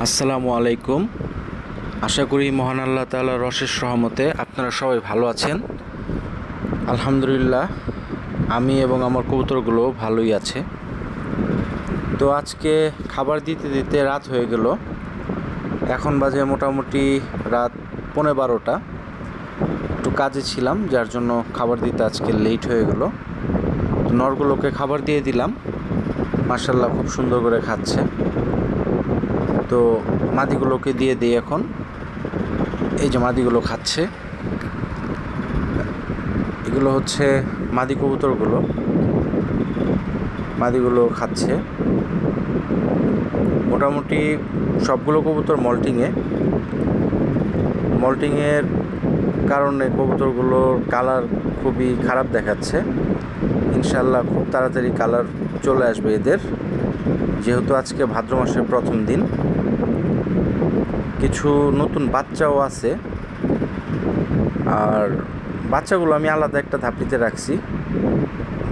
আসসালামু আলাইকুম। আশা করি মহান আল্লাহ তাআলার রশেষ সহমতে আপনারা সবাই ভালো আছেন। আলহামদুলিল্লাহ, আমি এবং আমার কবুতরগুলো ভালোই আছে। তো আজকে খাবার দিতে দিতে রাত হয়ে গেল। এখন বাজে মোটামুটি রাত পৌনে বারোটা। একটু কাজে ছিলাম, যার জন্য খাবার দিতে আজকে লেট হয়ে গেল। নরগুলোকে খাবার দিয়ে দিলাম। মার্শাল্লাহ খুব সুন্দর করে খাচ্ছে। তো মাদিগুলোকে দিয়ে দিই এখন। এই যে মাদিগুলো খাচ্ছে। এগুলো হচ্ছে মাদি কবুতরগুলো। মাদিগুলো খাচ্ছে। মোটামুটি সবগুলো কবুতর মল্টিংয়ে। মল্টিংয়ের কারণে কবুতরগুলোর কালার খুবই খারাপ দেখাচ্ছে। ইনশাল্লাহ খুব তাড়াতাড়ি কালার চলে আসবে এদের। যেহেতু আজকে ভাদ্র মাসের প্রথম দিন, কিছু নতুন বাচ্চাও আছে। আর বাচ্চাগুলো আমি আলাদা একটা ধাপড়িতে রাখছি,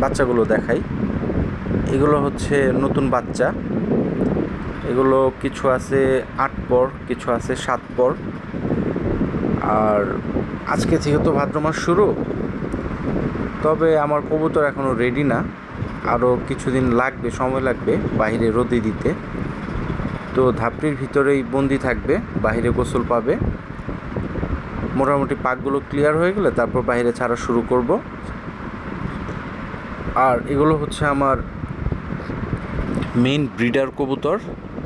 বাচ্চাগুলো দেখাই। এগুলো হচ্ছে নতুন বাচ্চা। এগুলো কিছু আছে আট পর, কিছু আছে সাত পর। আর আজকে থেকে তো ভাদ্র মাস শুরু, তবে আমার কবুতর এখনও রেডি না। আরও কিছুদিন লাগবে, সময় লাগবে বাইরে রোদে দিতে। তো ধাপড়ির ভিতরেই বন্দি থাকবে বাইরে গোসল পাবে। মোটামুটি পাকগুলো ক্লিয়ার হয়ে গেলে তারপর বাইরে ছাড়া শুরু করব। আর এগুলো হচ্ছে আমার মেইন ব্রিডার কবুতর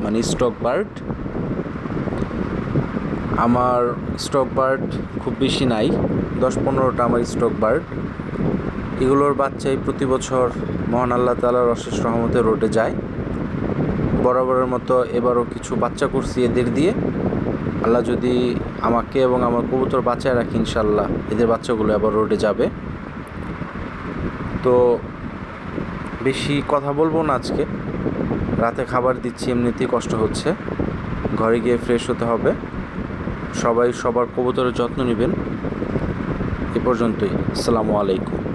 মানে স্টক বার্ড আমার স্টক বার্ড খুব বেশি নাই, দশ পনেরোটা আমার স্টক বার্ড এগুলোর বাচ্চাই প্রতি বছর মহান আল্লাহ তালার অশেষ রহমতে রোডে যায়। বরাবরের মতো এবারও কিছু বাচ্চা করছি এদের দিয়ে। আল্লাহ যদি আমাকে এবং আমার কবুতর বাঁচায় রাখি ইনশাল্লাহ এদের বাচ্চাগুলো আবার রোডে যাবে। তো বেশি কথা বলব না আজকে। রাতে খাবার দিচ্ছি, এমনিতেই কষ্ট হচ্ছে। ঘরে গিয়ে ফ্রেশ হতে হবে। সবাই সবার কবুতরের যত্ন নেবেন। এ পর্যন্তই। আসসালামু আলাইকুম।